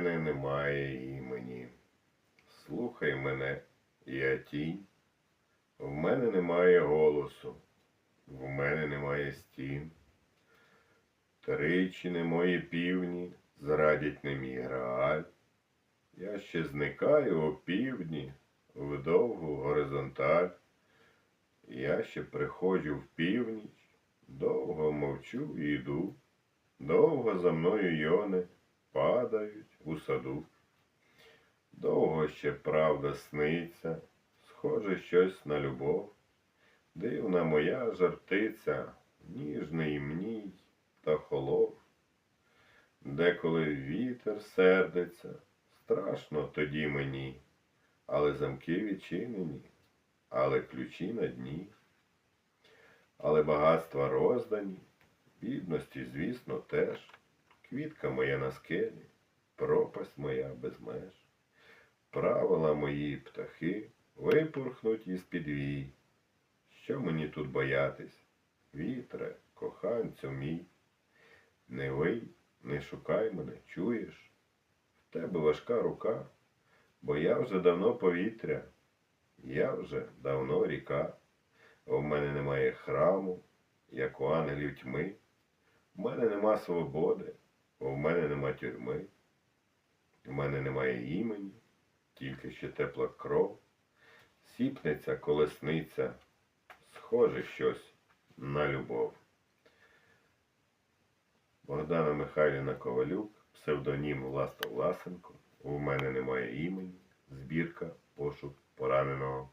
мене немає імені. Слухай мене, я тінь. В мене немає голосу, в мене немає стін. Тричі не мої півні зрадять не мій грааль. Я ще зникаю о півдні в довгу горизонталь. Я ще приходжу в північ, довго мовчу і йду, довго за мною йони падають у саду. Довго ще правда сниться, схоже щось на любов. Дивна моя жартиця, ніжний мній та холов. Деколи вітер сердиться, страшно тоді мені, але замки відчинені, але ключі на дні. Але багатства роздані, бідності, звісно, теж. Квітка моя на скелі, пропасть моя без меж. Правила мої птахи випорхнуть із під вій. Що мені тут боятись? Вітре, коханцю мій. Не вий, не шукай мене, чуєш? В тебе важка рука, бо я вже давно повітря, я вже давно ріка. В мене немає храму, як у ангелів тьми. В мене нема свободи, в мене нема тюрми. В мене немає імені, тільки ще тепла кров. Сіпнеться колесниця, схоже щось на любов. Богдана Михайлівна Ковалюк, псевдонім Власта Власенко. У мене немає імені. Збірка пошук пораненого.